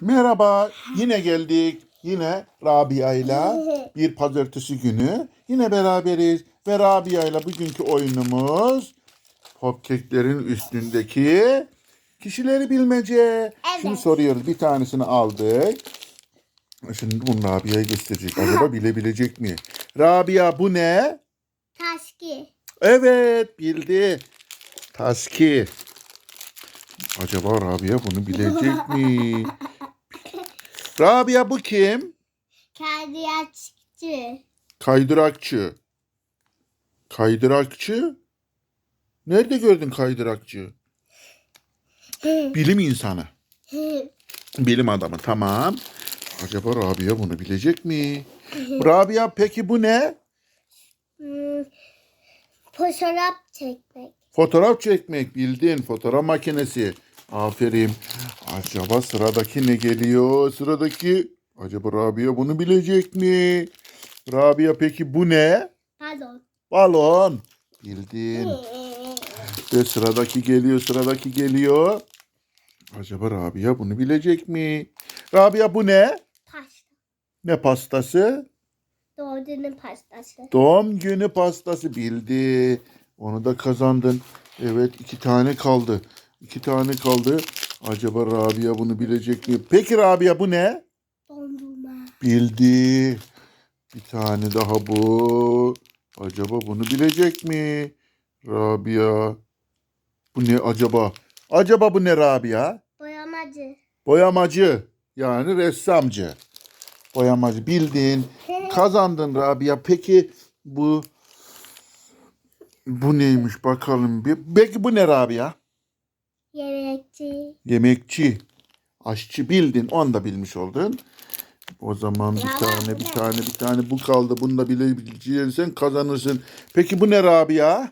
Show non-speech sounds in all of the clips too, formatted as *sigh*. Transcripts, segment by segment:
Merhaba, yine geldik. Yine Rabia ile *laughs* bir pazartesi günü yine beraberiz. Ve Rabia ile bugünkü oyunumuz popkeklerin üstündeki kişileri bilmece. Şimdi soruyoruz. Bir tanesini aldık. Şimdi bunu Rabia'ya gösterecek. Acaba *laughs* bilebilecek mi? Rabia bu ne? Taşki. Evet bildi. Taski. Acaba Rabia bunu bilecek mi? Rabia bu kim? Kadiyaççı. Kaydırakçı. Kaydırakçı? Nerede gördün kaydırakçı? Bilim insanı. Bilim adamı tamam. Acaba Rabia bunu bilecek mi? Rabia peki bu ne? Hmm, Fotoğraf çekmek. Fotoğraf çekmek bildin. Fotoğraf makinesi. Aferin. Acaba sıradaki ne geliyor? Sıradaki acaba Rabia bunu bilecek mi? Rabia peki bu ne? Pardon. Balon. Bildin. *laughs* Ve sıradaki geliyor, sıradaki geliyor. Acaba Rabia bunu bilecek mi? Rabia bu ne? Pasta. Ne pastası? Doğduğunun pastası. Doğum günü pastası bildi. Onu da kazandın. Evet iki tane kaldı. İki tane kaldı. Acaba Rabia bunu bilecek mi? Peki Rabia bu ne? Dondurma. Bildi. Bir tane daha bu. Acaba bunu bilecek mi? Rabia. Bu ne acaba? Acaba bu ne Rabia? Boyamacı. Boyamacı. Yani ressamcı. Boyamacı bildin. *laughs* Kazandın Rabia. Peki bu bu neymiş bakalım bir. Peki bu ne Rabia? Yemekçi. Yemekçi. Aşçı bildin. Onu da bilmiş oldun. O zaman bir Ya tane bir tane bir tane bu kaldı. Bunu da bilebilirsen kazanırsın. Peki bu ne Rabia?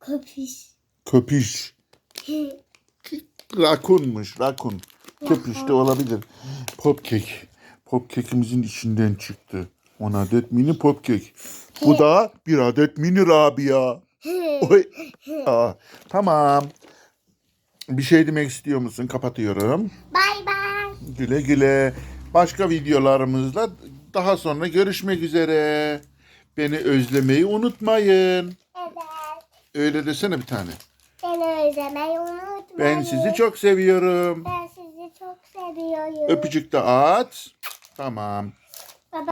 Köpüş. Köpüş. *laughs* Rakunmuş. Rakun. Köpüş de olabilir. Popkek. Popkekimizin içinden çıktı. 10 adet mini popkek. Bu da bir adet mini Rabia. Oy. Aa, tamam. Bir şey demek istiyor musun? Kapatıyorum. Bay bay. Güle güle. Başka videolarımızla daha sonra görüşmek üzere. Beni özlemeyi unutmayın. Evet. Öyle desene bir tane. Beni özlemeyi unutmayın. Ben sizi çok seviyorum. Ben sizi çok seviyorum. Öpücük de at. Tamam.